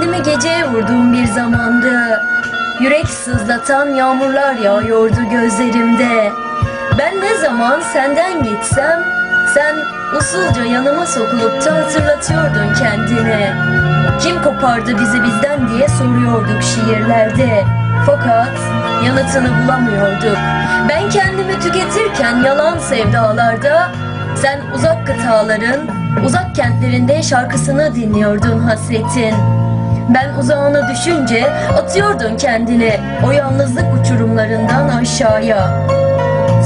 Kendimi geceye vurduğum bir zamandı. Yürek sızlatan yağmurlar yağıyordu gözlerimde. Ben ne zaman senden gitsem sen usulca yanıma sokulup da hatırlatıyordun kendine. Kim kopardı bizi bizden diye soruyorduk şiirlerde. Fakat yanıtını bulamıyorduk. Ben kendimi tüketirken yalan sevdalarda sen uzak kıtaların, uzak kentlerinde şarkısını dinliyordun hasretin. Ben uzağına düşünce atıyordun kendini o yalnızlık uçurumlarından aşağıya.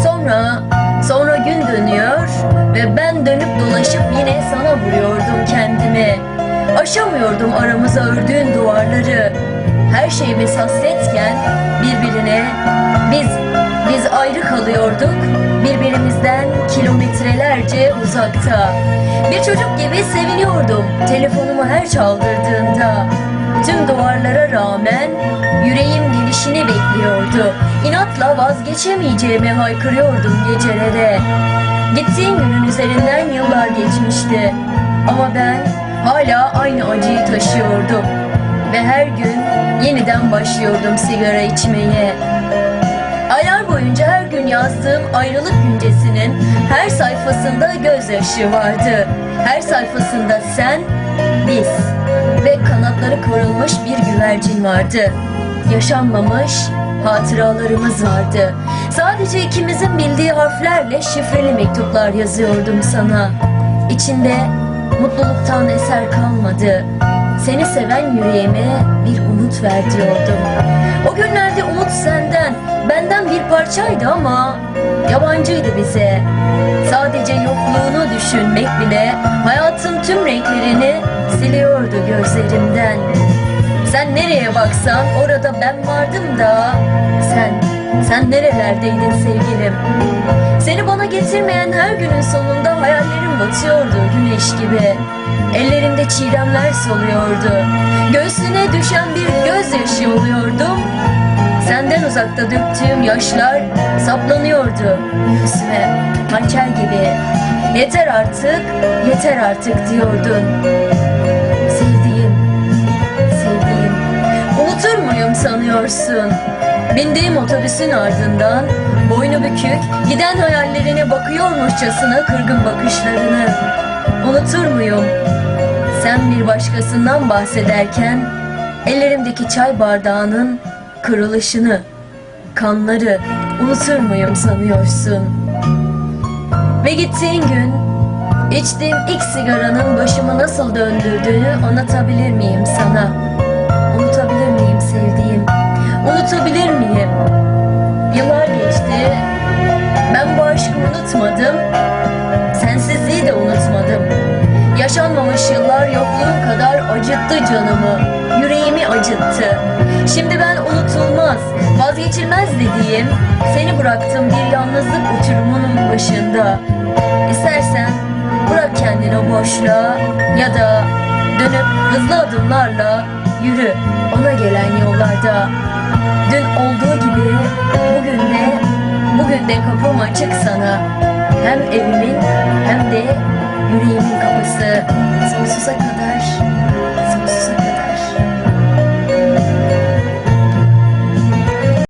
Sonra, sonra gün dönüyor ve ben dönüp dolaşıp yine sana vuruyordum kendimi. Aşamıyordum aramıza ördüğün duvarları. Her şeyimiz hasretken birbirine biz biz ayrı kalıyorduk birbirimizden kilometrelerce uzakta. Bir çocuk gibi seviniyordum telefonumu her çaldırdığında. Tüm duvarlara rağmen yüreğim gelişini bekliyordu. İnatla vazgeçemeyeceğimi haykırıyordum gecelere. Gittiğin günün üzerinden yıllar geçmişti. Ama ben hala aynı acıyı taşıyordum. Ve her gün yeniden başlıyordum sigara içmeye. Aylar boyunca her gün yazdığım ayrılık güncesinin her sayfasında gözyaşı vardı. Her sayfasında sen, biz kanatları kırılmış bir güvercin vardı. Yaşanmamış hatıralarımız vardı. Sadece ikimizin bildiği harflerle şifreli mektuplar yazıyordum sana. İçinde mutluluktan eser kalmadı. Seni seven yüreğime bir umut ver diyordum. O günlerde umut senden, benden bir parçaydı ama yabancıydı bize. Sadece yokluğunu düşünmek bile hayatın tüm renklerini siliyordu gözlerimden. Sen nereye baksan orada ben vardım da sen, sen nerelerdeydin sevgilim? Seni bana getirmeyen her günün sonunda hayallerim batıyordu güneş gibi. Ellerimde çiğdemler soluyordu. Göğsüne düşen bir gözyaşı oluyordum. Senden uzakta döktüğüm yaşlar saplanıyordu göğsüme hançer gibi. Yeter artık, yeter artık diyordun. Sevdiğim, sevdiğim. Unutur muyum sanıyorsun? Bindiğim otobüsün ardından boynu bükük giden hayallerine bakıyormuşçasına kırgın bakışlarını. Unutur muyum? Sen bir başkasından bahsederken ellerimdeki çay bardağının kırılışını, kanları unutur muyum sanıyorsun? Ve gittiğin gün içtiğim ilk sigaranın başımı nasıl döndürdüğünü anlatabilir miyim sana? Unutabilir miyim sevdiğim? Unutabilir miyim? Yıllar geçti. Ben bu aşkı unutmadım. Sensizliği de unutmadım. Yaşanmamış yıllar yokluğun kadar acıttı canımı. Yüreğimi acıttı. Şimdi ben unutulmaz, vazgeçilmez dediğim seni bıraktım bir yalnızlık uçurumunun başında. İstersen bırak kendini o boşluğa ya da dönüp hızlı adımlarla yürü ona gelen yollarda. Dün olduğu gibi bugün de bugün de kapım açık sana. Hem evimin hem de yüreğimin kapısı sonsuza kadar